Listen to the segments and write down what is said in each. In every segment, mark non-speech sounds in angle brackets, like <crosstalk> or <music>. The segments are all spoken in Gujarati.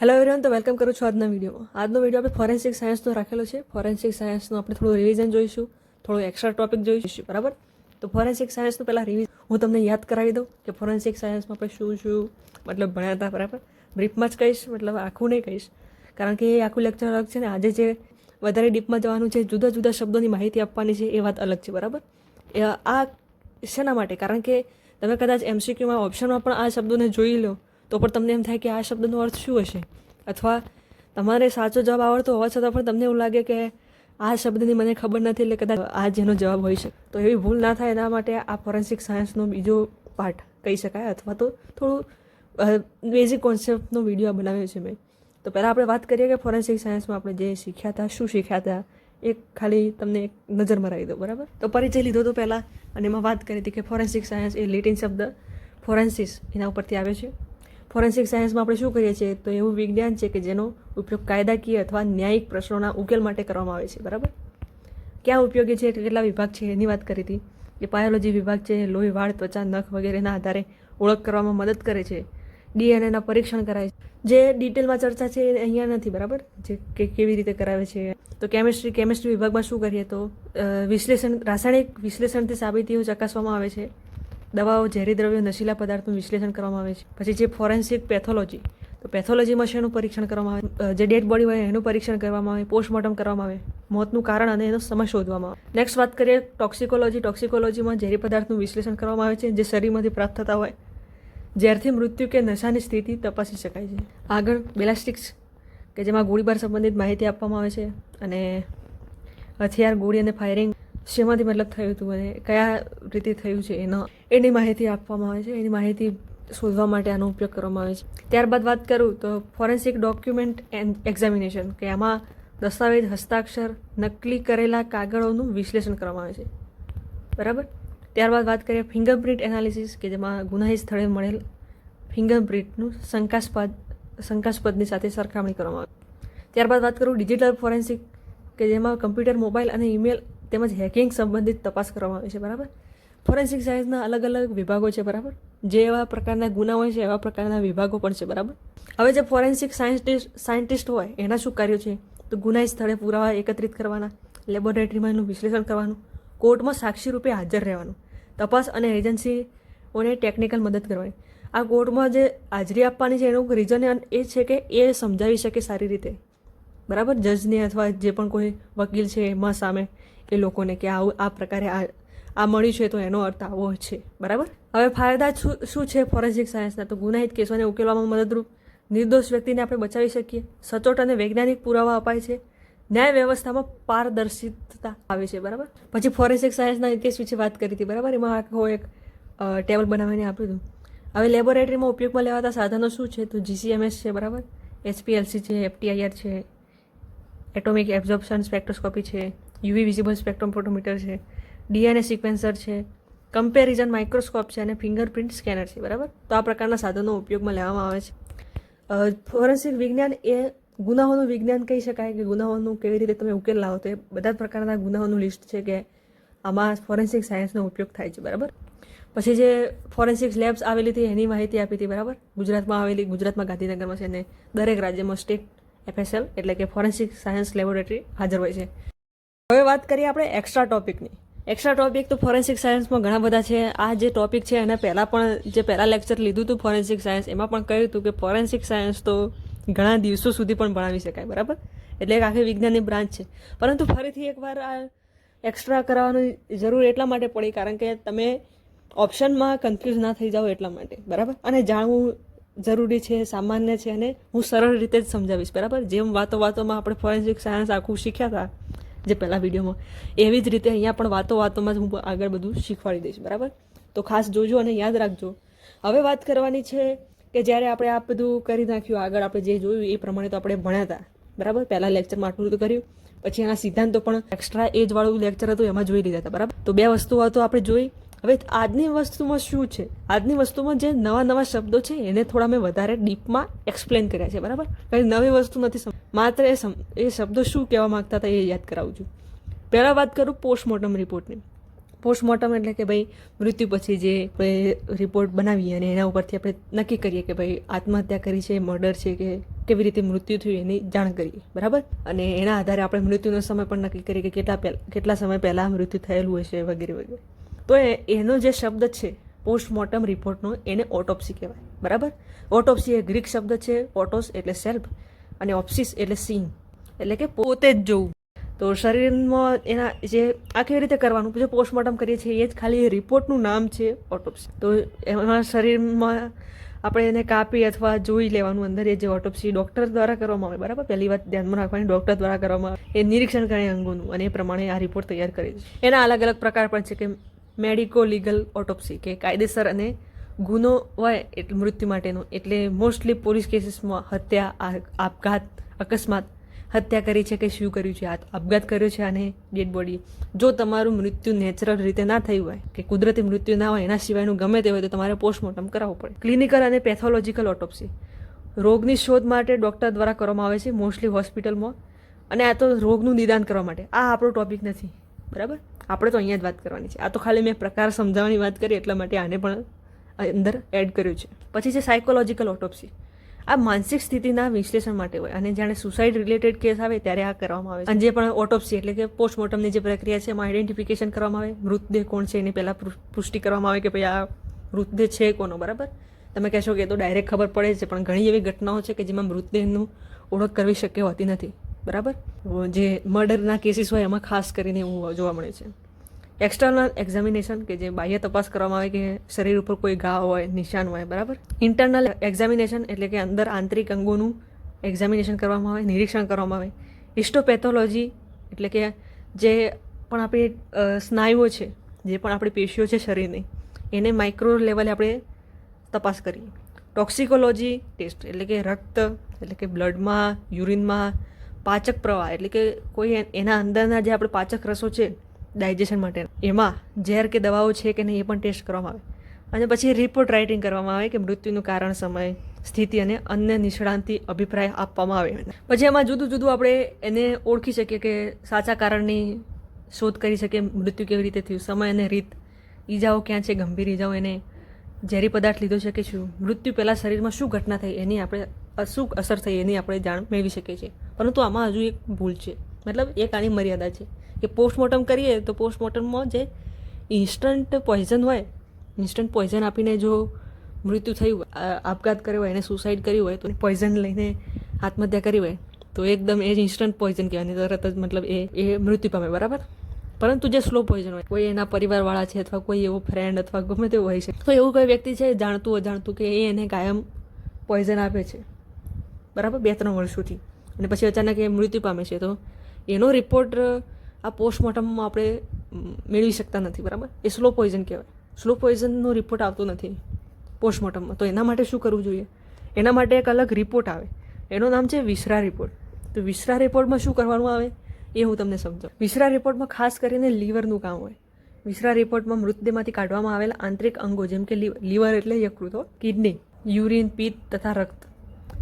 હેલો એવરીવન તો વેલકમ કરું છું આજના વિડીયોમાં આજનો વીડિયો આપણે ફોરેન્સિક સાયન્સનો રાખેલો છે. ફોરેન્સિક સાયન્સનું આપણે થોડું રિવિઝન જોઈશું, થોડું એક્સ્ટ્રા ટોપિક જોઈશું, બરાબર? તો ફોરેન્સિક સાયન્સનું પહેલાં રિવિઝન હું તમને યાદ કરાવી દઉં કે ફોરેન્સિક સાયન્સમાં આપણે શું શું મતલબ ભણ્યા હતા, બરાબર? બ્રીફમાં જ કહીશ, મતલબ આખું નહીં કહીશ. કારણ કે એ આખું લેક્ચર અલગ છે ને, આજે જે વધારે ડીપમાં જવાનું છે, જુદા જુદા શબ્દોની માહિતી આપવાની છે, એ વાત અલગ છે, બરાબર? આ શેના માટે? કારણ કે તમે કદાચ એમસીક્યુમાં ઓપ્શનમાં પણ આ શબ્દોને જોઈ લો તો પણ તમને એમ થાય કે આ શબ્દનો અર્થ શું હશે? અથવા તમારે સાચો જવાબ આવડતો હોવા છતાં પણ તમને એવું લાગે કે આ શબ્દની મને ખબર નથી એટલે કદાચ આ જેનો જવાબ હોઈ શકે. તો એવી ભૂલ ના થાય એના માટે આ ફોરેન્સિક સાયન્સનો બીજો પાઠ કહી શકાય અથવા તો થોડું બેઝિક કોન્સેપ્ટનો વીડિયો બનાવ્યો છે મેં. તો પહેલાં આપણે વાત કરીએ કે ફોરેન્સિક સાયન્સમાં આપણે જે શીખ્યા હતા, શું શીખ્યા હતા, એ ખાલી તમને એક નજર મરાવી દો બરાબર? તો પરિચય લીધો હતો પહેલાં અને એમાં વાત કરી હતી કે ફોરેન્સિક સાયન્સ એ લેટિન શબ્દ ફોરેન્સિસ એના ઉપરથી આવે છે. ફોરેન્સિક સાયન્સમાં આપણે શું કરીએ છીએ? તો એવું વિજ્ઞાન છે કે જેનો ઉપયોગ કાયદાકીય અથવા ન્યાયિક પ્રશ્નોના ઉકેલ માટે કરવામાં આવે છે, બરાબર? ક્યાં ઉપયોગી છે? કેટલા વિભાગ છે? એની વાત કરી હતી. કે પાયોલોજી વિભાગ છે, લોહી, વાળ, ત્વચા, નખ વગેરેના આધારે ઓળખ કરવામાં મદદ કરે છે. ડીએનએના પરીક્ષણ કરાય છે. જે ડિટેલમાં ચર્ચા છે એ અહીંયા નથી, બરાબર? જે કે કેવી રીતે કરાવે છે. તો કેમિસ્ટ્રી કેમિસ્ટ્રી વિભાગમાં શું કરીએ? તો વિશ્લેષણ, રાસાયણિક વિશ્લેષણથી સાબિતીઓ ચકાસવામાં આવે છે. દવાઓ ઝેરી દ્રવ્યો નશીલા પદાર્થનું વિશ્લેષણ કરવામાં આવે છે. પછી જે ફોરેન્સિક પેથોલોજી, તો પેથોલોજીમાં શેનું પરીક્ષણ કરવામાં આવે? જે ડેડ બોડી હોય એનું પરીક્ષણ કરવામાં આવે, પોસ્ટમોર્ટમ કરવામાં આવે, મોતનું કારણ અને એનો સમય શોધવામાં આવે. નેક્સ્ટ વાત કરીએ ટોક્સિકોલોજી ટોક્સિકોલોજીમાં ઝેરી પદાર્થનું વિશ્લેષણ કરવામાં આવે છે, જે શરીરમાંથી પ્રાપ્ત થતા હોય ઝેરથી મૃત્યુ કે નશાની સ્થિતિ તપાસી શકાય છે. આગળ, બેલાસ્ટિક્સ, કે જેમાં ગોળીબાર સંબંધિત માહિતી આપવામાં આવે છે, અને હથિયાર, ગોળી અને ફાયરિંગ શેમાંથી મતલબ થયું હતું અને કયા રીતે થયું છે એનો, એની માહિતી આપવામાં આવે છે, એની માહિતી શોધવા માટે આનો ઉપયોગ કરવામાં આવે છે. ત્યારબાદ વાત કરું તો ફોરેન્સિક ડોક્યુમેન્ટ એન્ડ એક્ઝામિનેશન, કે આમાં દસ્તાવેજ, હસ્તાક્ષર, નકલી કરેલા કાગળોનું વિશ્લેષણ કરવામાં આવે છે. બરાબર? ત્યારબાદ વાત કરીએ ફિંગરપ્રિન્ટ એનાલિસિસ, કે જેમાં ગુનાહી સ્થળે મળેલ ફિંગરપ્રિન્ટનું શંકાસ્પદ, શંકાસ્પદની સાથે સરખામણી કરવામાં આવે. ત્યારબાદ વાત કરું ડિજિટલ ફોરેન્સિક, કે જેમાં કમ્પ્યુટર, મોબાઈલ અને ઈમેલ તેમજ હેકિંગ સંબંધિત તપાસ કરવામાં આવે છે, બરાબર? ફોરેન્સિક સાયન્સના અલગ અલગ વિભાગો છે, બરાબર? જે એવા પ્રકારના ગુના હોય છે, એવા પ્રકારના વિભાગો પણ છે, બરાબર? હવે જે ફોરેન્સિક સાયન્ટિસ્ટ સાયન્ટિસ્ટ હોય, એના શું કાર્યો છે? તો ગુનાહી સ્થળે પુરાવા એકત્રિત કરવાના લેબોરેટરીમાં એનું વિશ્લેષણ કરવાનું, કોર્ટમાં સાક્ષી રૂપે હાજર રહેવાનું, તપાસ અને એજન્સીઓને ટેકનિકલ મદદ કરવાની. આ કોર્ટમાં જે હાજરી આપવાની છે, એનું રીઝન એ છે કે એ સમજાવી શકે સારી રીતે. બરાબર? જજને અથવા જે પણ કોઈ વકીલ છે, એમાં સામે એ લોકોને કે આવું આ પ્રકારે આ આ મળ્યું છે તો એનો અર્થ આવો છે. બરાબર? હવે ફાયદા શું છે ફોરેન્સિક સાયન્સના? તો ગુનાહિત કેસોને ઉકેલવામાં મદદરૂપ નિર્દોષ વ્યક્તિને આપણે બચાવી શકીએ. સચોટ અને વૈજ્ઞાનિક પુરાવા અપાય છે. ન્યાય વ્યવસ્થામાં પારદર્શિતતા આવે છે, બરાબર? પછી ફોરેન્સિક સાયન્સના ઇતિહાસ વિશે વાત કરી હતી, બરાબર? એમાં આખો એક ટેબલ બનાવીને આપ્યું હતું. હવે લેબોરેટરીમાં ઉપયોગમાં લેવાતા સાધનો શું છે? તો જીસીએમએસ છે, બરાબર? એચપીએલસી છે એફટીઆઈઆર છે, એટોમિક એબ્ઝોર્પ્શન સ્પેક્ટ્રોસ્કોપી છે યુવી વિઝિબલ સ્પેક્ટ્રોફોટોમીટર છે, ડીએનએ સિક્વેન્સર છે, કમ્પેરિઝન માઇક્રોસ્કોપ છે અને ફિંગરપ્રિન્ટ સ્કેનર છે, બરાબર? તો આ પ્રકારના સાધનો ઉપયોગમાં લેવામાં આવે છે. ફોરેન્સિક વિજ્ઞાન એ ગુનાહોનું વિજ્ઞાન કહી શકાય કે ગુનાહોનું કેવી રીતે તમે ઉકેલ લાવો તો એ બધા પ્રકારના ગુનાહોનું લિસ્ટ છે કે આમાં ફોરેન્સિક સાયન્સનો ઉપયોગ થાય છે, બરાબર? પછી જે ફોરેન્સિક લેબ્સ આવેલી હતી એની માહિતી આપી હતી, બરાબર? ગુજરાતમાં આવેલી, ગુજરાતમાં ગાંધીનગરમાં છે અને દરેક રાજ્યમાં સ્ટેટ એફએસએલ એટલે કે ફોરેન્સિક સાયન્સ લેબોરેટરી હાજર હોય છે. હવે વાત કરીએ આપણે એક્સ્ટ્રા ટોપિકની એક્સ્ટ્રા ટોપિક તો ફોરેન્સિક સાયન્સમાં ઘણા બધા છે. આ જે ટોપિક છે, એના પહેલાં પણ જે પહેલાં લેક્ચર લીધું હતું ફોરેન્સિક સાયન્સ એમાં પણ કહ્યું હતું કે ફોરેન્સિક સાયન્સ તો ઘણા દિવસો સુધી પણ ભણાવી શકાય, બરાબર? એટલે એક આખી વિજ્ઞાનની બ્રાન્ચ છે. પરંતુ ફરીથી એકવાર આ એક્સ્ટ્રા કરાવવાની જરૂર એટલા માટે પડી કારણ કે તમે ઓપ્શનમાં કન્ફ્યુઝ ના થઈ જાઓ એટલા માટે, બરાબર? અને જાણવું જરૂરી છે, સામાન્ય છે, અને હું સરળ રીતે જ સમજાવીશ, બરાબર? જેમ વાતો વાતોમાં આપણે ફોરેન્સિક સાયન્સ આખું શીખ્યા હતા જે પહેલાં વિડીયોમાં. એવી જ રીતે અહીંયા પણ વાતો વાતોમાં જ હું આગળ બધું શીખવાડી દઈશ, બરાબર? તો ખાસ જોજો અને યાદ રાખજો. હવે વાત કરવાની છે કે જ્યારે આપણે આ બધું કરી નાખ્યું, આગળ આપણે જે જોયું એ પ્રમાણે તો આપણે ભણ્યા હતા બરાબર? પહેલાં લેક્ચરમાં આટલું બધું કર્યું, પછી એના સિદ્ધાંતો પણ એક્સ્ટ્રા એજવાળું લેક્ચર હતું, એમાં જોઈ લીધા હતા બરાબર? તો બે વસ્તુઓ તો આપણે જોઈ હવે આજની વસ્તુમાં શું છે? આજની વસ્તુમાં જે નવા નવા શબ્દો છે, એને થોડા મેં વધારે ડીપમાં એક્સપ્લેન કર્યા છે, બરાબર? કંઈ નવી વસ્તુ નથી માત્ર એ એ શબ્દો શું કહેવા માંગતા હતા એ યાદ કરાવું છું. પહેલાં વાત કરું પોસ્ટમોર્ટમ રિપોર્ટની. પોસ્ટમોર્ટમ એટલે કે ભાઈ મૃત્યુ પછી જે આપણે રિપોર્ટ બનાવીએ અને એના ઉપરથી આપણે નક્કી કરીએ કે ભાઈ આત્મહત્યા કરી છે, મર્ડર છે કે કેવી રીતે મૃત્યુ થયું એની જાણ કરીએ, બરાબર? અને એના આધારે આપણે મૃત્યુનો સમય પણ નક્કી કરીએ કે કેટલા પહેલા, કેટલા સમય પહેલાં મૃત્યુ થયેલું હશે વગેરે વગેરે. તો એ, એનો જે શબ્દ છે પોસ્ટમોર્ટમ રિપોર્ટનો એને ઓટોપ્સી કહેવાય. બરાબર? ઓટોપ્સી એ ગ્રીક શબ્દ છે ઓટોસ એટલે સેલ્ફ અને ઓપ્સિસ એટલે સીન એટલે કે પોતે જ જોવું. તો શરીરમાં એના જે આ કેવી રીતે કરવાનું? જે પોસ્ટમોર્ટમ કરીએ છીએ, એ જ ખાલી રિપોર્ટનું નામ છે ઓટોપ્સી તો એમાં શરીરમાં આપણે એને કાપી અથવા જોઈ લેવાનું અંદર, એ જે ઓટોપ્સી ડૉક્ટર દ્વારા કરવામાં આવે, બરાબર? પહેલી વાત ધ્યાનમાં રાખવાની ડૉક્ટર દ્વારા કરવામાં આવે. એ નિરીક્ષણ કરે અંગોનું અને એ પ્રમાણે આ રિપોર્ટ તૈયાર કરે છે. એના અલગ અલગ પ્રકાર પણ છે કે મેડિકો લીગલ ઓટોપ્સી કે કાયદેસર અને ગુનો હોય એટલે મૃત્યુ માટેનો. એટલે મોસ્ટલી પોલીસ કેસીસમાં હત્યા આપઘાત, અકસ્માત હત્યા કરી છે કે શું કર્યું છે? આપઘાત કર્યો છે અને ડેડ બોડી. જો તમારું મૃત્યુ નેચરલ રીતે ના થયું હોય, કે કુદરતી મૃત્યુ ના હોય, એના સિવાયનું ગમે તે હોય તો તમારે પોસ્ટમોર્ટમ કરાવવું પડે. ક્લિનિકલ અને પેથોલોજીકલ ઓટોપ્સી. રોગની શોધ માટે ડૉક્ટર દ્વારા કરવામાં આવે છે, મોસ્ટલી હોસ્પિટલમાં. અને આ તો રોગનું નિદાન કરવા માટે. આ આપણો ટોપિક નથી. બરાબર? આપણે તો અહીંયા જ વાત કરવાની છે. આ તો ખાલી મેં પ્રકાર સમજાવવાની વાત કરી, એટલા માટે આને પણ અંદર એડ કર્યું છે. પછી છે સાયકોલોજીકલ ઓટોપ્સી આ માનસિક સ્થિતિના વિશ્લેષણ માટે હોય અને જાણે સુસાઇડ રિલેટેડ કેસ આવે ત્યારે આ કરવામાં આવે અને જે પણ ઓટોપ્સી એટલે કે પોસ્ટમોર્ટમની જે પ્રક્રિયા છે, એમાં આઈડેન્ટિફિકેશન કરવામાં આવે. મૃતદેહ કોણ છે એની પહેલાં પુષ્ટિ કરવામાં આવે કે ભાઈ આ મૃતદેહ છે કોનો, બરાબર? તમે કહેશો કે એ તો ડાયરેક્ટ ખબર પડે છે, પણ ઘણી એવી ઘટનાઓ છે કે જેમાં મૃતદેહનું ઓળખ કરવી શક્ય હોતી નથી. બરાબર? જે મર્ડરના કેસીસ હોય એમાં ખાસ કરીને એવું જોવા મળે છે. એક્સટર્નલ એક્ઝામિનેશન કે જે બાહ્ય તપાસ કરવામાં આવે કે શરીર ઉપર કોઈ ઘા હોય, નિશાન હોય, બરાબર? ઇન્ટરનલ એક્ઝામિનેશન એટલે કે અંદર આંતરિક અંગોનું એક્ઝામિનેશન કરવામાં આવે, નિરીક્ષણ કરવામાં આવે. હિસ્ટોપેથોલોજી એટલે કે જે પણ આપણી સ્નાયુઓ છે, જે પણ આપણી પેશીઓ છે શરીરની, એને માઇક્રો લેવલે આપણે તપાસ કરીએ. ટોક્સિકોલોજી ટેસ્ટ એટલે કે રક્ત, એટલે કે બ્લડમાં યુરિનમાં પાચક પ્રવાહ, એટલે કે કોઈ એના અંદરના જે આપણે પાચક રસો છે ડાયજેશન માટે એમાં ઝેર કે દવાઓ છે કે નહીં એ પણ ટેસ્ટ કરવામાં આવે. અને પછી રિપોર્ટ રાઇટિંગ કરવામાં આવે કે મૃત્યુનું કારણ, સમય, સ્થિતિ અને અન્ય નિષ્ણાંતિ, અભિપ્રાય આપવામાં આવે. પછી એમાં જુદું જુદું આપણે એને ઓળખી શકીએ કે સાચા કારણની શોધ કરી શકીએ, મૃત્યુ કેવી રીતે થયું, સમય અને રીત, ઈજાઓ ક્યાં છે, ગંભીર ઈજાઓ એને ઝેરી પદાર્થ લીધો છે કે શું મૃત્યુ પહેલાં શરીરમાં શું ઘટના થઈ, એની આપણે શું અસર થઈ એની આપણે જાણ મેળવી શકીએ છીએ. પરંતુ આમાં હજુ એક ભૂલ છે. મતલબ એક આની મર્યાદા છે કે પોસ્ટમોર્ટમ કરીએ તો પોસ્ટમોર્ટમમાં જે ઇન્સ્ટન્ટ પોઈઝન હોય, ઇન્સ્ટન્ટ પોઈઝન આપીને જો મૃત્યુ થયું આપઘાત કર્યો હોય, એને સુસાઇડ કર્યું હોય, તો પોઈઝન લઈને આત્મહત્યા કરી હોય, તો એકદમ એ જ ઇન્સ્ટન્ટ પોઈઝન કહેવાય તરત જ મતલબ એ એ મૃત્યુ પામે, બરાબર? પરંતુ જે સ્લો પોઈઝન હોય, કોઈ એના પરિવારવાળા છે અથવા કોઈ એવો ફ્રેન્ડ અથવા ગમે તેવો હોય છે, તો એવું કોઈ વ્યક્તિ છે જાણતું, અજાણતું કે એ એને કાયમ પોઈઝન આપે છે. બરાબર? બે ત્રણ વર્ષોથી. અને પછી અચાનક એ મૃત્યુ પામે છે. તો એનો રિપોર્ટ આ પોસ્ટમોર્ટમમાં આપણે મેળવી શકતા નથી, બરાબર? એ સ્લો પોઈઝન કહેવાય. સ્લો પોઈઝનનો રિપોર્ટ આવતો નથી પોસ્ટમોર્ટમમાં તો એના માટે શું કરવું જોઈએ? એના માટે એક અલગ રિપોર્ટ આવે. એનું નામ છે વિસરા રિપોર્ટ તો વિસરા રિપોર્ટમાં શું કરવાનું આવે? એ હું તમને સમજાવું. વિસરા રિપોર્ટમાં ખાસ કરીને લીવરનું કામ હોય. વિસરા રિપોર્ટમાં મૃતદેહમાંથી કાઢવામાં આવેલા આંતરિક અંગો, જેમ કે લીવર એટલે યકૃતો, કિડની, યુરિન, પિત્ત તથા રક્ત.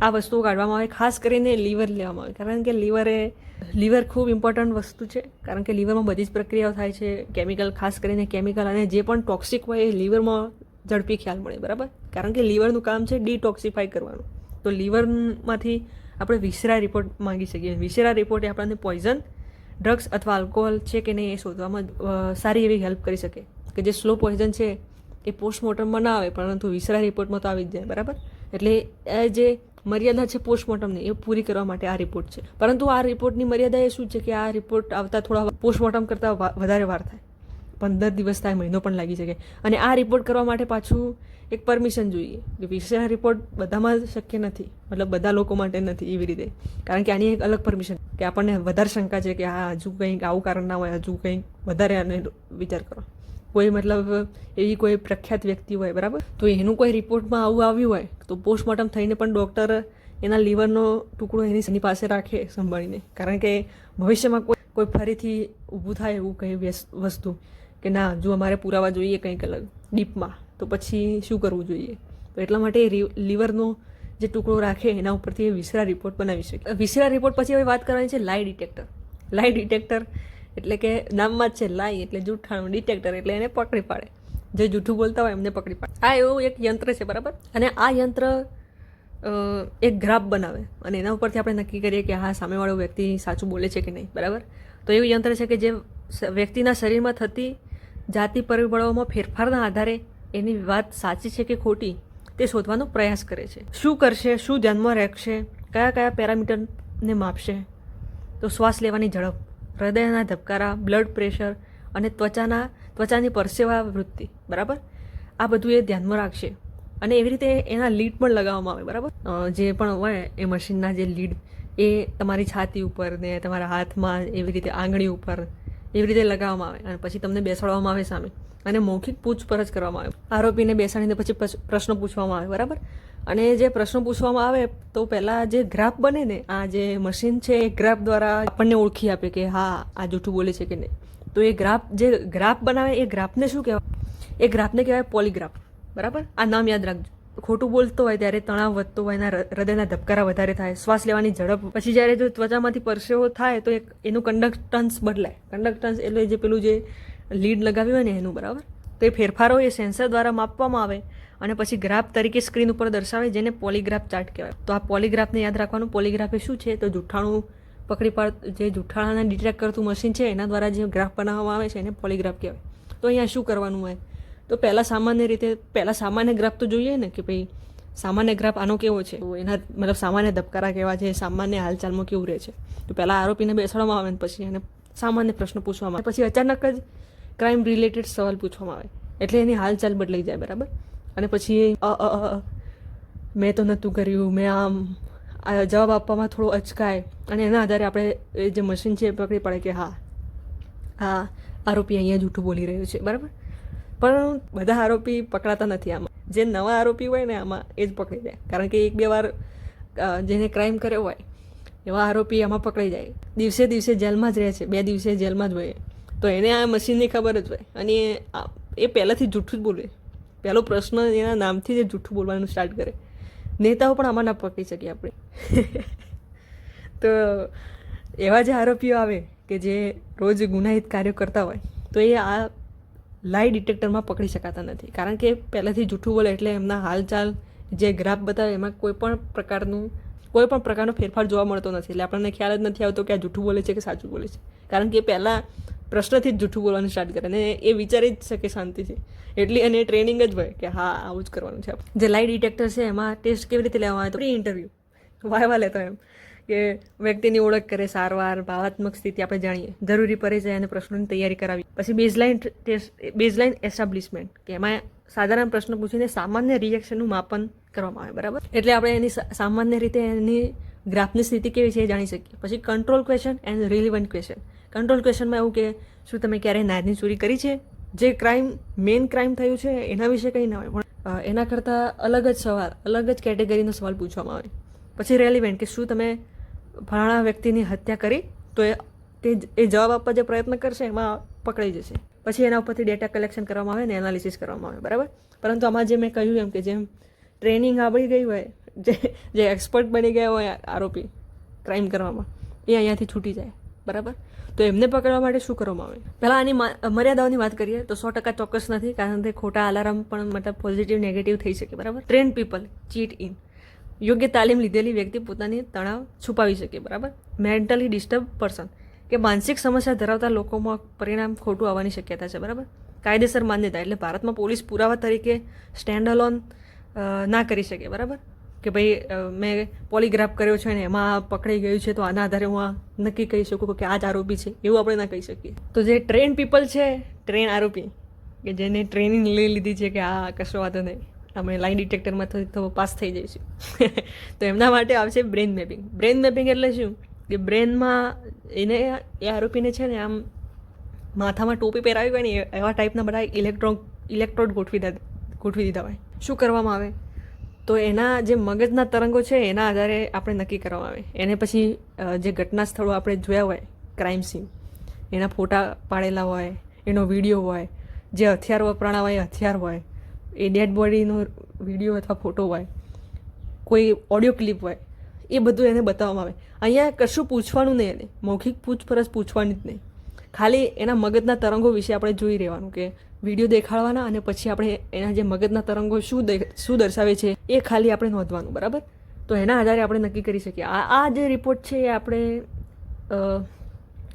આ વસ્તુઓ કાઢવામાં આવે, ખાસ કરીને લીવર લેવામાં આવે. કારણ કે લીવર એ, લીવર ખૂબ ઇમ્પોર્ટન્ટ વસ્તુ છે. કારણ કે લીવરમાં બધી જ પ્રક્રિયાઓ થાય છે. કેમિકલ ખાસ કરીને કેમિકલ અને જે પણ ટોક્સિક હોય એ લીવરમાં ઝડપી ખ્યાલ મળે, બરાબર? કારણ કે લીવરનું કામ છે ડિટોક્સિફાઈ કરવાનું. તો લીવરમાંથી આપણે વિસરા રિપોર્ટ માંગી શકીએ. વિસરા રિપોર્ટ એ આપણને પોઈઝન ડ્રગ્સ અથવા આલ્કોહોલ છે કે નહીં એ શોધવામાં સારી એવી હેલ્પ કરી શકે. કે જે સ્લો પોઈઝન છે એ પોસ્ટમોર્ટમમાં ના આવે, પરંતુ વિસરા રિપોર્ટમાં તો આવી જ જાય, બરાબર? એટલે એ જે મર્યાદા છે પોસ્ટમોર્ટમની એ પૂરી કરવા માટે આ રિપોર્ટ છે. પરંતુ આ રિપોર્ટની મર્યાદા એ શું છે કે આ રિપોર્ટ આવતા થોડા પોસ્ટમોર્ટમ કરતાં વધારે વાર થાય. પંદર દિવસ થાય, મહિનો પણ લાગી શકે. અને આ રિપોર્ટ કરવા માટે પાછું એક પરમિશન જોઈએ. કે વિસરા રિપોર્ટ બધામાં શક્ય નથી. મતલબ બધા લોકો માટે નથી એવી રીતે. કારણ કે આની એક અલગ પરમિશન કે આપણને વધારે શંકા છે કે આ હજુ કંઈક આવું કારણ ના હોય, હજુ કંઈક વધારે આને વિચાર કરો. કોઈ મતલબ એવી કોઈ પ્રખ્યાત વ્યક્તિ હોય, બરાબર? તો એનું કોઈ રિપોર્ટમાં આવું આવ્યું હોય, તો પોસ્ટમોર્ટમ થઈને પણ ડૉક્ટર એના લીવરનો ટુકડો એની એની પાસે રાખે સંભાળીને. કારણ કે ભવિષ્યમાં કોઈ કોઈ ફરીથી ઊભું થાય એવું કંઈ વસ્તુ કે ના, જો અમારે પુરાવા જોઈએ કંઈક અલગ, ડીપમાં, તો પછી શું કરવું જોઈએ? તો એટલા માટે એ લીવરનો જે ટુકડો રાખે, એના ઉપરથી એ વિસરા રિપોર્ટ બનાવી શકે. વિસરા રિપોર્ટ પછી હવે વાત કરવાની છે લાઈ ડિટેક્ટર લાઈ ડિટેક્ટર એટલે કે નામમાં જ છે લાઈ, એટલે જૂઠાણું ડિટેક્ટર એટલે એને પકડી પાડે. જે જૂઠું બોલતા હોય એમને પકડી પાડે. આ એવું એક યંત્ર છે, બરાબર? અને આ યંત્ર એક ગ્રાફ બનાવે. અને એના ઉપરથી આપણે નક્કી કરીએ કે હા, સામેવાળો વ્યક્તિ સાચું બોલે છે કે નહીં, બરાબર? તો એવું યંત્ર છે કે જે વ્યક્તિના શરીરમાં થતી જાતિ પરિબળોમાં ફેરફારના આધારે એની વાત સાચી છે કે ખોટી, તે શોધવાનો પ્રયાસ કરે છે. શું કરશે, શું ધ્યાનમાં રાખશે, કયા કયા પેરામીટરને માપશે? તો શ્વાસ લેવાની ઝડપ. હૃદયના ધબકારા બ્લડ પ્રેશર અને ત્વચાના, ત્વચાની પરસેવા વૃત્તિ, બરાબર? આ બધું એ ધ્યાનમાં રાખશે. અને એવી રીતે એના લીડ પણ લગાવવામાં આવે, બરાબર? જે પણ હોય, એ મશીનના જે લીડ, એ તમારી છાતી ઉપર ને તમારા હાથમાં એવી રીતે આંગળી ઉપર એવી રીતે લગાવવામાં આવે અને પછી તમને બેસાડવામાં આવે સામે. અને મૌખિક પૂછપરછ કરવામાં આવે. આરોપીને બેસાડીને પછી પ્રશ્નો પૂછવામાં આવે, બરાબર? અને જે પ્રશ્નો પૂછવામાં આવે, તો પહેલાં જે ગ્રાફ બને ને, આ જે મશીન છે, એ ગ્રાફ દ્વારા આપણને ઓળખી આપે કે હા, આ જૂઠું બોલે છે કે નહીં. તો એ ગ્રાફ, જે ગ્રાફ બનાવે, એ ગ્રાફને શું કહેવાય? એ ગ્રાફને કહેવાય પોલીગ્રાફ. બરાબર? આ નામ યાદ રાખજો. ખોટું બોલતો હોય ત્યારે તણાવ વધતો હોય, એના હૃદયના ધબકારા વધારે થાય, શ્વાસ લેવાની ઝડપ, પછી જ્યારે જો ત્વચામાંથી પરસેવો થાય, તો એક, એનું કંડક્ટન્સ બદલાય. કંડક્ટન્સ એટલે જે પેલું જે લીડ લગાવ્યું હોય ને એનું, બરાબર? તો એ ફેરફારો એ સેન્સર દ્વારા માપવામાં આવે. અને પછી ગ્રાફ તરીકે સ્ક્રીન ઉપર દર્શાવે જેને પોલીગ્રાફ ચાર્ટ કહેવાય. તો આ પોલીગ્રાફને યાદ રાખવાનું, પોલીગ્રાફ એ શું છે? તો જૂઠાણું પકડી પાડ, જે જૂઠાણાને ડિટેક્ટ કરતું મશીન છે, એના દ્વારા જે ગ્રાફ બનાવવામાં આવે છે, એને પોલીગ્રાફ કહેવાય. તો અહીંયા શું કરવાનું હોય? તો પહેલાં સામાન્ય રીતે, પહેલાં સામાન્ય ગ્રાફ તો જોઈએ ને કે ભાઈ, સામાન્ય ગ્રાફ આનો કેવો છે? તો એના, મતલબ સામાન્ય ધબકારા કેવા છે, સામાન્ય હાલચાલમાં કેવું રહે છે? તો પહેલાં આરોપીને બેસાડવામાં આવે ને પછી એને સામાન્ય પ્રશ્ન પૂછવામાં આવે. પછી અચાનક જ ક્રાઇમ રિલેટેડ સવાલ પૂછવામાં આવે. એટલે એની હાલચાલ બદલાઈ જાય, બરાબર? અને પછી મેં તો નહોતું કર્યું, મેં આમ, આ જવાબ આપવામાં થોડો અચકાય. અને એના આધારે આપણે જે મશીન છે એ પકડી પડે કે હા હા આરોપી અહીંયા જૂઠું બોલી રહ્યો છે, બરાબર? પણ બધા આરોપી પકડાતા નથી આમાં. જે નવા આરોપી હોય ને આમાં એ જ પકડી જાય કારણ કે એક બે વાર જેને ક્રાઇમ કર્યો હોય, એવા આરોપી આમાં પકડાઈ જાય. દિવસે દિવસે જેલમાં જ રહે છે, બે દિવસે જેલમાં જ હોય. તો એને આ મશીનની ખબર જ હોય. અને એ પહેલાંથી જૂઠું જ બોલે. પહેલો પ્રશ્ન એના નામથી જ જૂઠું બોલવાનું સ્ટાર્ટ કરે. નેતાઓ પણ આમાં ના પકડી શકીએ આપણે. <laughs> તો એવા જે આરોપીઓ આવે કે જે રોજ ગુનાહિત કાર્યો કરતા હોય, તો એ આ લાઈ ડિટેક્ટરમાં પકડી શકાતા નથી. કારણ કે પહેલાંથી જૂઠું બોલે એટલે એમના હાલચાલ, જે ગ્રાફ બતાવે એમાં કોઈ પણ પ્રકારનું, કોઈ પણ પ્રકારનો ફેરફાર જોવા મળતો નથી. એટલે આપણને ખ્યાલ જ નથી આવતો કે આ જૂઠું બોલે છે કે સાચું બોલે છે. કારણ કે પહેલાં પ્રશ્નથી જ જૂઠું બોલવાનું સ્ટાર્ટ કરે અને એ વિચારી જ શકે શાંતિથી એટલી અને ટ્રેનિંગ જ હોય કે હા, આવું જ કરવાનું છે. જે લાઈ ડિટેક્ટર છે, એમાં ટેસ્ટ કેવી રીતે લેવામાં આવે તો ઇન્ટરવ્યૂ વાયવા લેતો એમ કે વ્યક્તિની ઓળખ કરે, સારવાર, ભાવાત્મક સ્થિતિ આપણે જાણીએ. જરૂરી પરિચય અને પ્રશ્નોની તૈયારી કરાવી. પછી બેઝલાઇન ટેસ્ટ બેઝલાઇન એસ્ટાબ્લિશમેન્ટ કે એમાં સાધારણ પ્રશ્ન પૂછીને સામાન્ય રિએક્શનનું માપન કરવામાં આવે, બરાબર? એટલે આપણે એની સામાન્ય રીતે એની ગ્રાફની સ્થિતિ કેવી છે એ જાણી શકીએ. પછી control question and relevant question control ક્વેશ્ચનમાં એવું કે, શું તમે ક્યારેય નાની ચોરી કરી છે? જે ક્રાઇમ મેઇન ક્રાઇમ થયું છે, એના વિશે કંઈ ના હોય. પણ એના કરતાં અલગ જ સવાલ, અલગ જ કેટેગરીનો સવાલ પૂછવામાં આવે. પછી રેલિવેન્ટ કે શું તમે ફલાણા વ્યક્તિની હત્યા કરી, તો એ, તે, એ જવાબ આપવા જે પ્રયત્ન કરશે, એમાં પકડાઈ જશે. પછી એના ઉપરથી ડેટા કલેક્શન કરવામાં આવે ને એનાલિસિસ કરવામાં આવે, બરાબર? પરંતુ આમાં જે મેં કહ્યું એમ કે જેમ ટ્રેનિંગ આવડી ગઈ હોય, જે જે એક્સપર્ટ બની ગયા હોય આરોપી ક્રાઇમ કરવામાં, એ અહીંયાથી છૂટી જાય. બરાબર? તો એમને પકડવા માટે શું કરવામાં આવે? પહેલાં આની મર્યાદાઓની વાત કરીએ તો સો ટકા ચોક્કસ નથી, કારણ કે ખોટા અલાર્મ પણ મતલબ પોઝિટિવ નેગેટિવ થઈ શકે, બરાબર? ટ્રેન પીપલ ચીટ ઇન યોગ્ય તાલીમ લીધેલી વ્યક્તિ પોતાની તણાવ છુપાવી શકે, બરાબર? મેન્ટલી ડિસ્ટર્બ પર્સન કે માનસિક સમસ્યા ધરાવતા લોકોમાં પરિણામ ખોટું આવવાની શક્યતા છે, બરાબર? કાયદેસર માન્યતા, એટલે ભારતમાં પોલીસ પુરાવા તરીકે સ્ટેન્ડ અલોન ના કરી શકે, બરાબર? કે ભાઈ મેં પોલીગ્રાફ કર્યો છે ને, એમાં પકડાઈ ગયું છે, તો આના આધારે હું આ નક્કી કહી શકું કે આ જ આરોપી છે, એવું આપણે ના કહી શકીએ. તો જે ટ્રેન પીપલ છે, ટ્રેન આરોપી, કે જેને ટ્રેનિંગ લઈ લીધી છે કે આ કશો વાંધો નહીં અમે લાઈન ડિટેક્ટરમાં તો પાસ થઈ જઈશું. <laughs> તો એમના માટે આવશે બ્રેન મેપિંગ. બ્રેન મેપિંગ એટલે શું? કે બ્રેનમાં એને, એ આરોપીને છે ને આમ માથામાં ટોપી પહેરાવી હોય ને, એવા ટાઈપના બધા ઇલેક્ટ્રો ઇલેક્ટ્રોડ ગોઠવી દીધા ગોઠવી દીધા હોય. શું કરવામાં આવે? તો એના જે મગજના તરંગો છે, એના આધારે આપણે નક્કી કરવામાં આવે. એને પછી જે ઘટના સ્થળો આપણે જોયા હોય ક્રાઇમ સીન એના ફોટા પાડેલા હોય, એનો વીડિયો હોય, જે હથિયાર વપરાણા હોય હથિયાર હોય, એ ડેડ બોડીનો વીડિયો અથવા ફોટો હોય, કોઈ ઓડિયો ક્લિપ હોય, એ બધું એને બતાવવામાં આવે. અહીંયા કશું પૂછવાનું નહીં એને. મૌખિક પૂછપરછ પૂછવાની જ નહીં. ખાલી એના મગજના તરંગો વિશે આપણે જોઈ રહેવાનું કે વીડિયો દેખાડવાના અને પછી આપણે એના જે મગજના તરંગો શું શું દર્શાવે છે એ ખાલી આપણે નોંધવાનું, બરાબર? તો એના આધારે આપણે નક્કી કરી શકીએ. આ આ જે રિપોર્ટ છે એ આપણે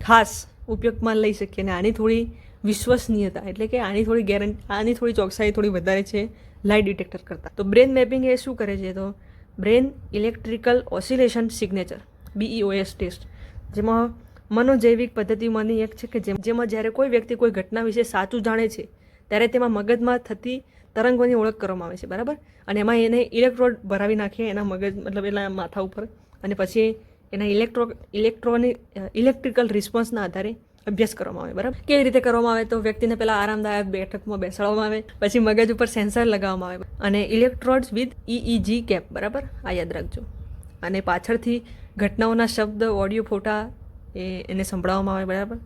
ખાસ ઉપયોગમાં લઈ શકીએ અને આની થોડી વિશ્વસનીયતા, એટલે કે આની થોડી ગેરંટી આની થોડી ચોકસાઈ થોડી વધારે છે લાઇટ ડિટેક્ટર કરતાં. તો બ્રેન મેપિંગ એ શું કરે છે તો? Brain electrical oscillation signature BEOS test જેમાં મનોજૈવિક પદ્ધતિમાંની એક છે કે જેમ જ્યારે કોઈ વ્યક્તિ કોઈ ઘટના વિશે સાચું જાણે છે ત્યારે તેમાં મગજમાં થતી તરંગોની ઓળખ કરવામાં આવે છે, બરાબર? અને એમાં એને ઇલેક્ટ્રોડ ભરાવી નાખીએ એના મગજ, મતલબ એના માથા ઉપર. અને પછી એના ઇલેક્ટ્રો ઇલેક્ટ્રોનિક ઇલેક્ટ્રિકલ રિસ્પોન્સના આધારે અભ્યાસ કરવામાં આવે, બરાબર? કેવી રીતે કરવામાં આવે તો વ્યક્તિને પહેલાં આરામદાયક બેઠકમાં બેસાડવામાં આવે, પછી મગજ ઉપર સેન્સર લગાવવામાં આવે. અને ઇલેક્ટ્રોડ્સ વિથ ઇઈજી કેપ બરાબર? આ યાદ રાખજો. અને પાછળથી ઘટનાઓના શબ્દ ઓડિયો ફોટા એ એને સંભળાવવામાં આવે, બરાબર?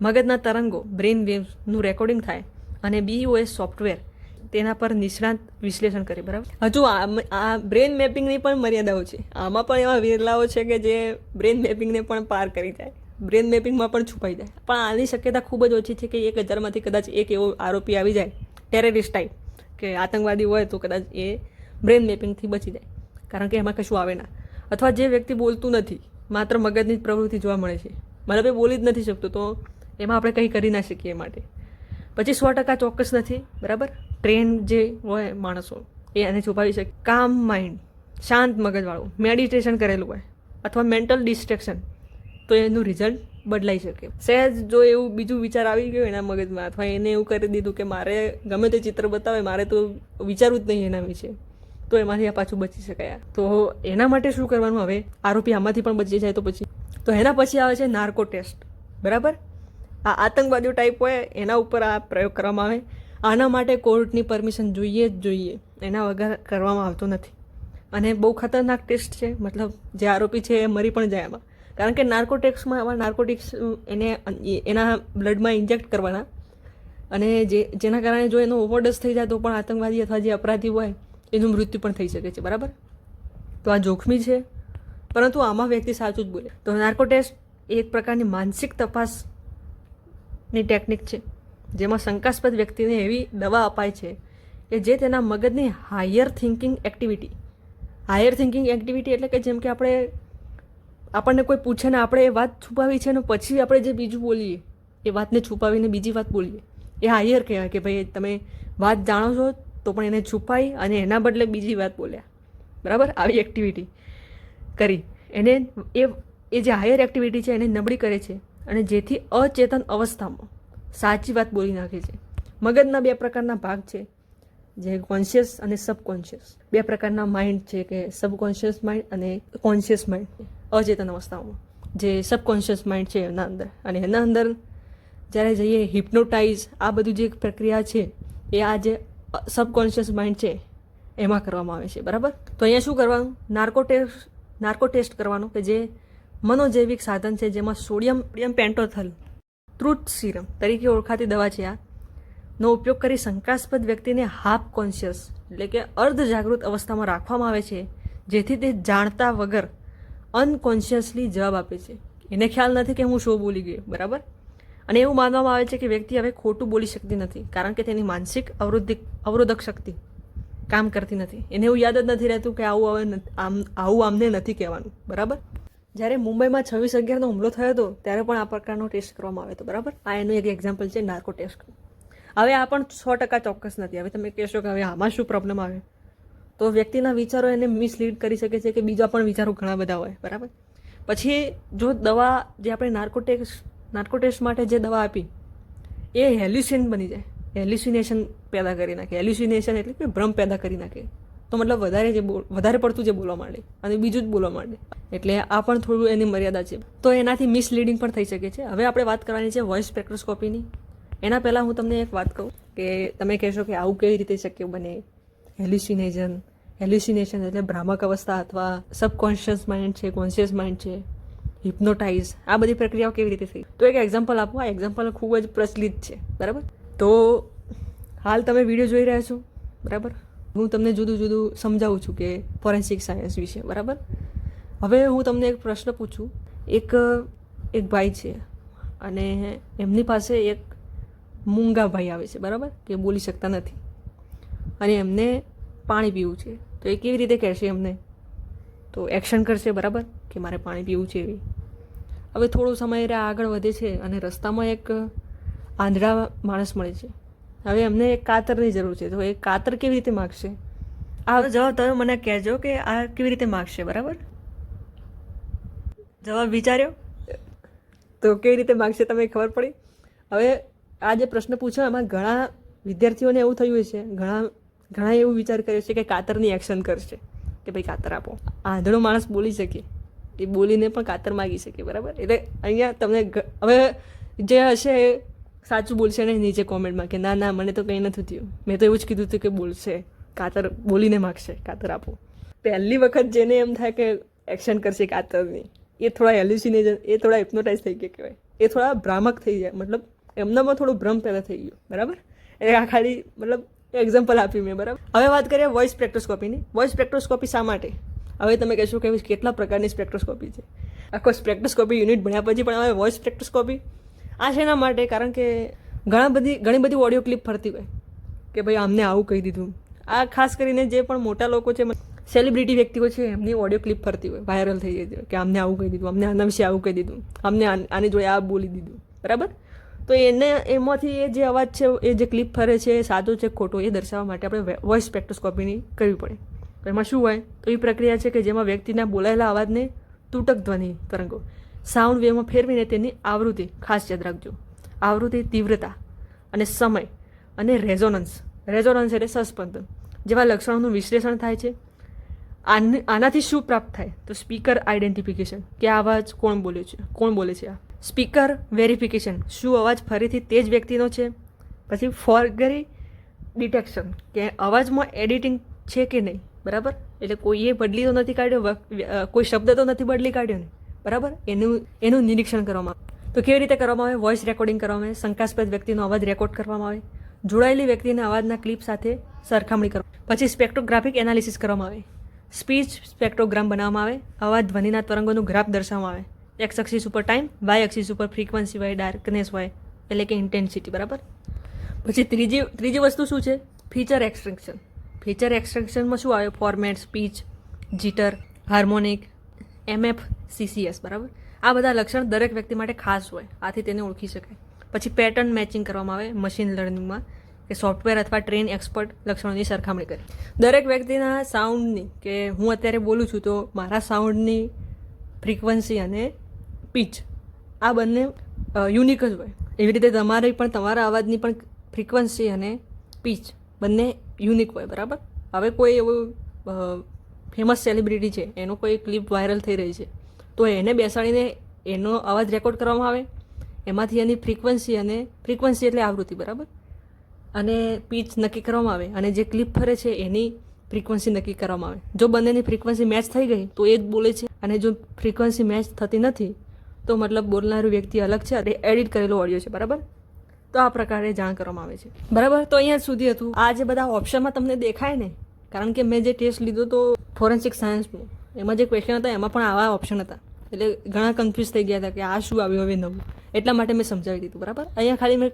મગજના તરંગો બ્રેન વેવ્સનું રેકોર્ડિંગ થાય. અને બીઓએસ સોફ્ટવેર તેના પર નિષ્ણાંત વિશ્લેષણ કરે, બરાબર? હજુ આ બ્રેન મેપિંગની પણ મર્યાદાઓ છે. આમાં પણ એવા વિરલાઓ છે કે જે બ્રેન મેપિંગને પણ પાર કરી જાય. બ્રેન મેપિંગમાં પણ છુપાઈ જાય. પણ આની શક્યતા ખૂબ જ ઓછી છે કે એક હજારમાંથી કદાચ એક એવો આરોપી આવી જાય ટેરરિસ્ટ ટાઈપ કે આતંકવાદી હોય તો કદાચ એ બ્રેન મેપિંગથી બચી જાય. કારણ કે એમાં કશું આવે ના. અથવા જે વ્યક્તિ બોલતું નથી, માત્ર મગજની જ પ્રવૃત્તિ જોવા મળે છે. મતલબ એ બોલી જ નથી શકતું, તો એમાં આપણે કંઈ કરી ના શકીએ માટે. પછી સો ટકા ચોક્કસ નથી, બરાબર? ટ્રેન જે હોય માણસો, એ એને છુપાવી શકે. કામ માઇન્ડ શાંત મગજવાળું મેડિટેશન કરેલું હોય, અથવા મેન્ટલ ડિસ્ટ્રેક્શન તો એનું રિઝલ્ટ બદલાઈ શકે. સહેજ જો એવું બીજું વિચાર આવી ગયો એના મગજમાં, અથવા એને એવું કરી દીધું કે મારે ગમે તે ચિત્ર બતાવે, મારે તો વિચારવું જ નહીં એના વિશે, તો એમાંથી આ પાછું બચી શકાય. તો એના માટે શું કરવાનું? હવે આરોપી આમાંથી પણ બચી જાય તો પછી. તો એના પછી આવે છે નાર્કો ટેસ્ટ બરાબર? આ આતંકવાદીઓ ટાઈપ હોય, એના ઉપર આ પ્રયોગ કરવામાં આવે. આના માટે કોર્ટની પરમિશન જોઈએ જ જોઈએ. એના વગર કરવામાં આવતો નથી. અને બહુ ખતરનાક ટેસ્ટ છે. મતલબ જે આરોપી છે એ મરી પણ જાય એમાં. કારણ કે નાર્કોટેક્સમાં એવા નાર્કોટિક્સ એને એના બ્લડમાં ઇન્જેક્ટ કરવાના. અને જે, જેના કારણે જો એનો ઓવરડોઝ થઈ જાય તો પણ આતંકવાદી અથવા જે અપરાધી હોય, એનું મૃત્યુ પણ થઈ શકે છે. બરાબર? તો આ જોખમી છે. પરંતુ આમાં વ્યક્તિ સાચું જ બોલે. તો નાર્કો ટેસ્ટ એક પ્રકારની માનસિક તપાસની ટેકનિક છે, જેમાં શંકાસ્પદ વ્યક્તિને એવી દવા અપાય છે કે જે તેના મગજની higher thinking activity, higher thinking activity એટલે કે જેમ કે આપણે, આપણને કોઈ પૂછે ને આપણે એ વાત છુપાવી છે ને પછી આપણે જે બીજું બોલીએ, એ વાતને છુપાવીને બીજી વાત બોલીએ, એ હાયર કહેવાય કે ભાઈ તમે વાત જાણો છો તો પણ એને છુપાઈ અને એના બદલે બીજી વાત બોલ્યા. બરાબર? આવી એક્ટિવિટી કરી. એને એ એ જે હાયર એક્ટિવિટી છે એને નબળી કરે છે. અને જેથી અચેતન અવસ્થામાં સાચી વાત બોલી નાખે છે. મગજના બે પ્રકારના ભાગ છે, જે કોન્શિયસ અને સબકોન્શિયસ બે પ્રકારના માઇન્ડ છે કે સબકોન્શિયસ માઇન્ડ અને કોન્શિયસ માઇન્ડ અચેતન અવસ્થાઓમાં જે સબકોન્શિયસ માઇન્ડ છે એના અંદર. અને એના અંદર જ્યારે જઈએ હિપ્નોટાઇઝ આ બધું જે પ્રક્રિયા છે, એ આ જે સબકોન્શિયસ માઇન્ડ છે, એમાં કરવામાં આવે છે. બરાબર? તો અહીંયા શું કરવાનું? નાર્કો ટેસ્ટ નાર્કો ટેસ્ટ કરવાનો કે જે મનોજૈવિક સાધન છે જેમાં sodium sodium pentothal truth serum તરીકે ઓળખાતી દવા છે આ. નો ઉપયોગ કરી શંકાસ્પદ વ્યક્તિને હાફ કોન્શિયસ એટલે કે અર્ધ જાગૃત અવસ્થામાં રાખવામાં આવે છે, જેથી તે જાણતા વગર અનકોન્શિયસલી જવાબ આપે છે. એને ખ્યાલ નથી કે હું શો બોલી ગયો, બરાબર? અને એવું માનવામાં આવે છે કે વ્યક્તિ હવે ખોટું બોલી શકતી નથી, કારણ કે તેની માનસિક અવરોધિક અવરોધક શક્તિ કામ કરતી નથી. એને એવું યાદ જ નથી રહેતું કે આવું હવે આમ, આવું આમને નથી કહેવાનું, બરાબર? જ્યારે મુંબઈમાં છવ્વીસ અગિયારનો હુમલો થયો હતો, ત્યારે પણ આ પ્રકારનો ટેસ્ટ કરવામાં આવ્યો હતો, બરાબર? આ એનું એક એક્ઝામ્પલ છે નાર્કો ટેસ્ટ હવે આ પણ સો ટકા ચોક્કસ નથી. હવે તમે કહેશો કે હવે આમાં શું પ્રોબ્લેમ આવે? તો વ્યક્તિના વિચારો એને મિસલીડ કરી શકે છે કે બીજા પણ વિચારો ઘણા બધા હોય, બરાબર? પછી જો દવા જે આપણે નાર્કોટેક્સ નાર્કોટેક્સ માટે જે દવા આપી, એ હેલ્યુસિન બની જાય. હેલ્યુસિનેશન પેદા કરી નાખે. હેલ્યુસિનેશન એટલે કે ભ્રમ પેદા કરી નાખે. તો મતલબ વધારે જે વધારે પડતું જે બોલવા માંડે અને બીજું જ બોલવા માંડે. એટલે આ પણ થોડું એની મર્યાદા છે. તો એનાથી મિસલીડિંગ પણ થઈ શકે છે. હવે આપણે વાત કરવાની છે વોઇસ સ્પેક્ટ્રોસ્કોપીની એના પહેલાં હું તમને એક વાત કહું કે તમે કહેશો કે આવું કેવી રીતે શક્ય બને? હેલ્યુસિનેશન હેલ્યુસિનેશન એટલે ભ્રામક અવસ્થા અથવા સબકોન્શિયસ માઇન્ડ છે કોન્શિયસ માઇન્ડ છે હિપ્નોટાઇઝ આ બધી પ્રક્રિયાઓ કેવી રીતે થઈ? તો એક એક્ઝામ્પલ આપો. આ એક્ઝામ્પલ ખૂબ જ પ્રચલિત છે. બરાબર? તો હાલ તમે વીડિયો જોઈ રહ્યા છો. બરાબર? હું તમને જુદું જુદું સમજાવું છું કે ફોરેન્સિક સાયન્સ વિશે, બરાબર? હવે હું તમને એક પ્રશ્ન પૂછું. એક એક ભાઈ છે અને એમની પાસે એક મૂંગા ભાઈ આવે છે, બરાબર? કે બોલી શકતા નથી. અને એમને પાણી પીવું છે. તો એ કેવી રીતે કહેશે એમને? તો એક્શન કરશે, બરાબર? કે મારે પાણી પીવું છે એવી. હવે થોડો સમય રહ્યા આગળ વધે છે અને રસ્તામાં એક આંધળા માણસ મળે છે. હવે એમને એક કાતરની જરૂર છે તો એ કાતર કેવી રીતે માગશે? આ જવાબ તમે મને કહેજો કે આ કેવી રીતે માગશે બરાબર? જવાબ વિચાર્યો? તો કેવી રીતે માગશે તમને ખબર પડી? હવે આ જે પ્રશ્ન પૂછ્યો એમાં ઘણા વિદ્યાર્થીઓને એવું થયું છે ઘણા ઘણા એવું વિચાર કર્યો છે કે કાતરની એક્શન કરશે કે ભાઈ કાતર આપો. આંધળો માણસ બોલી શકે એ બોલીને પણ કાતર માગી શકે બરાબર? એટલે અહીંયા તમને હવે જે હશે સાચું બોલશે ને નીચે કોમેન્ટમાં કે ના ના, મને તો કંઈ નથી થયું. મેં તો એવું જ કીધું હતું કે બોલશે. કાતર બોલીને માગશે, કાતર આપો. પહેલી વખત જેને એમ થાય કે એક્શન કરશે કાતરની, એ થોડા એલ્યુસિનેજન એ થોડા હિપ્નોટાઇઝ થઈ ગયા કહેવાય. એ થોડા ભ્રામક થઈ જાય મતલબ એમનામાં થોડું ભ્રમ પહેલાં થઈ ગયો. બરાબર? એટલે આ ખાલી મતલબ એક્ઝામ્પલ આપ્યું મેં, બરાબર? હવે વાત કરીએ વોઇસ સ્પેક્ટ્રોસ્કોપીની વોઇસ સ્પેક્ટ્રોસ્કોપી શા માટે? હવે તમે કહેશો કે કેટલા પ્રકારની સ્પેક્ટ્રોસ્કોપી છે? આખો સ્પેક્ટ્રોસ્કોપી યુનિટ ભણ્યા પછી પણ હવે વોઇસ સ્પેક્ટ્રોસ્કોપી આ શેના માટે? કારણ કે ઘણા બધી, ઘણી બધી ઓડિયો ક્લિપ ફરતી હોય કે ભાઈ અમને આવું કહી દીધું. આ ખાસ કરીને જે પણ મોટા લોકો છે સેલિબ્રિટી વ્યક્તિઓ છે, એમની ઓડિયો ક્લિપ ફરતી હોય વાયરલ થઈ જતી હોય, કે આમને આવું કહી દીધું અમને આના વિશે આવું કહી દીધું અમને આની જોડે આ બોલી દીધું. બરાબર? તો એને, એમાંથી એ જે અવાજ છે, એ જે ક્લિપ ફરે છે, એ સાચો છે ખોટો, એ દર્શાવવા માટે આપણે વોઇસ સ્પેક્ટ્રોસ્કોપીની કરવી પડે. તો એમાં શું હોય? તો એ પ્રક્રિયા છે કે જેમાં વ્યક્તિના બોલાયેલા અવાજને તૂટક ધ્વનિ તરંગો. સાઉન્ડ વેવમાં ફેરવીને તેની આવૃત્તિ ખાસ યાદ રાખજો. આવૃત્તિ તીવ્રતા અને સમય અને રેઝોનન્સ. રેઝોનન્સ એટલે સસ્પંદન જેવા લક્ષણોનું વિશ્લેષણ થાય છે. આનાથી શું પ્રાપ્ત થાય? તો સ્પીકર આઈડેન્ટિફિકેશન કે આ અવાજ કોણ બોલે છે? કોણ બોલે છે આ? Speaker verification. શું અવાજ ફરીથી તે જ વ્યક્તિનો છે? પછી ફોરગરી ડિટેક્શન. કે અવાજમાં એડિટિંગ છે કે નહીં? બરાબર? એટલે કોઈએ બદલી તો નથી કાઢ્યો કોઈ શબ્દ તો નથી બદલી કાઢ્યો ને? બરાબર? એનું એનું નિરીક્ષણ કરવામાં આવે. તો કેવી રીતે કરવામાં આવે? વોઇસ રેકોર્ડિંગ કરવામાં આવે, શંકાસ્પદ વ્યક્તિનો અવાજ રેકોર્ડ કરવામાં આવે, જોડાયેલી વ્યક્તિના અવાજના ક્લિપ સાથે સરખામણી કરો પછી સ્પેક્ટ્રોગ્રાફિક એનાલિસિસ કરવામાં આવે. સ્પીચ સ્પેક્ટ્રોગ્રામ બનાવવામાં આવે, અવાજ ધ્વનિના તરંગોનું ગ્રાફ દર્શાવવામાં આવે. એક્સ અક્ષિસ ઉપર ટાઈમ વાય અક્ષિસ ઉપર ફ્રીક્વન્સી હોય ડાર્કનેસ હોય એટલે કે ઇન્ટેન્સિટી બરાબર? પછી ત્રીજી ત્રીજી વસ્તુ શું છે? ફીચર એક્સટ્રેક્શન ફીચર એક્સટ્રેક્શનમાં શું આવે? Format speech jitter harmonic MFCCs બરાબર? આ બધા લક્ષણ દરેક વ્યક્તિ માટે ખાસ હોય, આથી તેને ઓળખી શકાય. પછી પેટર્ન મેચિંગ કરવામાં આવે મશીન લર્નિંગમાં કે સોફ્ટવેર અથવા ટ્રેન એક્સપર્ટ લક્ષણોની સરખામણી કરી. દરેક વ્યક્તિના સાઉન્ડની કે હું અત્યારે બોલું છું, તો મારા સાઉન્ડની ફ્રીક્વન્સી અને પીચ આ બંને યુનિક જ હોય. એવી રીતે તમારી પણ, તમારા અવાજની પણ ફ્રીક્વન્સી અને પીચ બંને યુનિક હોય, બરાબર? હવે કોઈ એવું ફેમસ સેલિબ્રિટી છે, એનો કોઈ ક્લિપ વાયરલ થઈ રહી છે, તો એને બેસાડીને એનો અવાજ રેકોર્ડ કરવામાં આવે, એમાંથી એની ફ્રીક્વન્સી અને ફ્રીક્વન્સી એટલે આવૃત્તિ, બરાબર? અને પીચ નક્કી કરવામાં આવે, અને જે ક્લિપ ફરે છે, એની ફ્રીક્વન્સી નક્કી કરવામાં આવે. જો બંનેની ફ્રીક્વન્સી મેચ થઈ ગઈ, તો એ જ બોલે છે, અને જો ફ્રીક્વન્સી મેચ થતી નથી, તો મતલબ બોલનારું વ્યક્તિ અલગ છે, અને એડિટ કરેલો ઓડિયો છે, બરાબર? તો આ પ્રકારે જાણ કરવામાં આવે છે. બરાબર? તો અહીંયા સુધી હતું. આ જે બધા ઓપ્શનમાં તમને દેખાય ને, કારણ કે મેં જે ટેસ્ટ લીધો તો ફોરેન્સિક સાયન્સનું એમાં જે ક્વેશ્ચન હતા, એમાં પણ આવા ઓપ્શન હતા. એટલે ઘણા કન્ફ્યુઝ થઈ ગયા હતા કે આ શું આવ્યું હવે નવું? એટલા માટે મેં સમજાવી દીધું, બરાબર? અહીંયા ખાલી મેં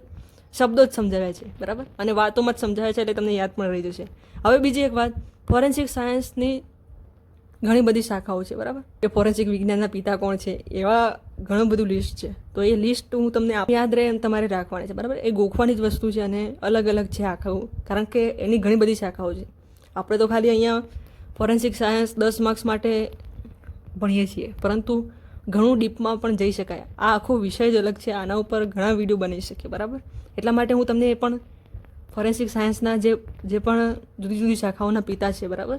શબ્દો જ સમજાવ્યા છે, બરાબર? અને વાતોમાં જ સમજાવ્યા છે, એટલે તમને યાદ પણ રહી જશે. હવે બીજી એક વાત, ફોરેન્સિક સાયન્સની ઘણી બધી શાખાઓ છે, બરાબર? કે ફોરેન્સિક વિજ્ઞાનના પિતા કોણ છે, એવા ઘણું બધું લિસ્ટ છે. તો એ લિસ્ટ હું તમને યાદ રહે એમ તમારે રાખવાની છે, બરાબર? એ ગોખવાની જ વસ્તુ છે અને અલગ અલગ છે આખું કારણ કે એની ઘણી બધી શાખાઓ છે. આપણે તો ખાલી અહીંયા ફોરેન્સિક સાયન્સ દસ માર્ક્સ માટે ભણીએ છીએ. પરંતુ ઘણું ડીપમાં પણ જઈ શકાય. આ આખો વિષય જ અલગ છે. આના ઉપર ઘણા વીડિયો બની શકે, બરાબર? એટલા માટે હું તમને એ પણ ફોરેન્સિક સાયન્સના જે જે પણ જુદી જુદી શાખાઓના પિતા છે, બરાબર?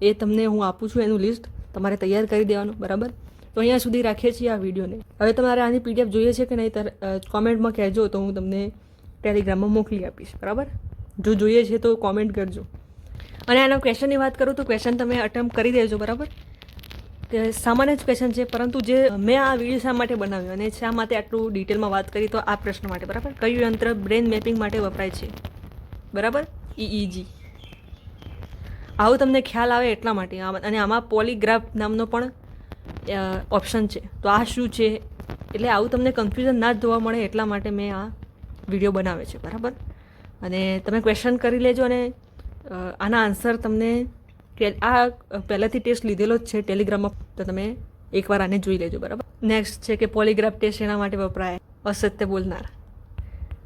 એ તમને હું આપું છું એનું લિસ્ટ. તમારે તૈયાર કરી દેવાનું, બરાબર? તો અહીંયા સુધી રાખીએ છીએ આ વિડીયોને. હવે તમારે આની પીડીએફ જોઈએ છે કે નહીં કોમેન્ટમાં કહેજો તો હું તમને ટેલિગ્રામમાં મોકલી આપીશ, બરાબર? જો જોઈએ છે તો કોમેન્ટ કરજો. અને આના ક્વેશ્ચનની વાત કરું તો ક્વેશ્ચન તમે અટેમ્પ કરી દેજો, બરાબર? કે સામાન્ય જ ક્વેશ્ચન છે, પરંતુ જે મેં આ વીડિયો શા માટે બનાવ્યો અને શા માટે આટલું ડિટેલમાં વાત કરી તો આ પ્રશ્ન માટે, બરાબર? કયું યંત્ર બ્રેન મેપિંગ માટે વપરાય છે? બરાબર? ઈઈજી આવું તમને ખ્યાલ આવે એટલા માટે. અને આમાં પોલીગ્રાફ નામનો પણ ઓપ્શન છે. તો આ શું છે? એટલે આવું તમને કન્ફ્યુઝન ના જોવા મળે એટલા માટે મેં આ વીડિયો બનાવે છે, બરાબર? અને તમે ક્વેશ્ચન કરી લેજો અને આના આન્સર તમને આ પહેલાંથી ટેસ્ટ લીધેલો જ છે ટેલિગ્રામમાં તો તમે એકવાર આને જોઈ લેજો, બરાબર? નેક્સ્ટ છે કે પોલીગ્રાફ ટેસ્ટ એના માટે વપરાય, અસત્ય બોલનાર.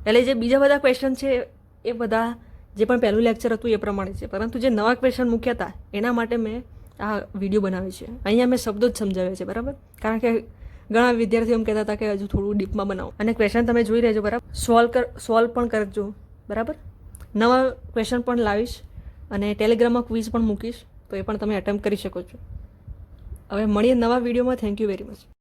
એટલે જે બીજા બધા ક્વેશ્ચન છે, એ બધા જે પણ પહેલું લેક્ચર હતું એ પ્રમાણે છે. પરંતુ જે નવા ક્વેશ્ચન મૂક્યા હતા, એના માટે મેં આ વીડિયો બનાવ્યો છે. અહીંયા મેં શબ્દો જ સમજાવ્યા છે, બરાબર? કારણ કે ઘણા વિદ્યાર્થીઓ એમ કહેતા હતા કે હજુ થોડું ડીપમાં બનાવો. અને ક્વેશ્ચન તમે જોઈ લેજો, બરાબર? સોલ્વ કર સોલ્વ પણ કરજો, બરાબર? નવા ક્વેશ્ચન પણ લાવીશ અને ટેલિગ્રામમાં ક્વિઝ પણ મૂકીશ, તો એ પણ તમે અટેમ્પ કરી શકો છો. હવે મળીએ નવા વિડીયોમાં થેન્ક યુ વેરી મચ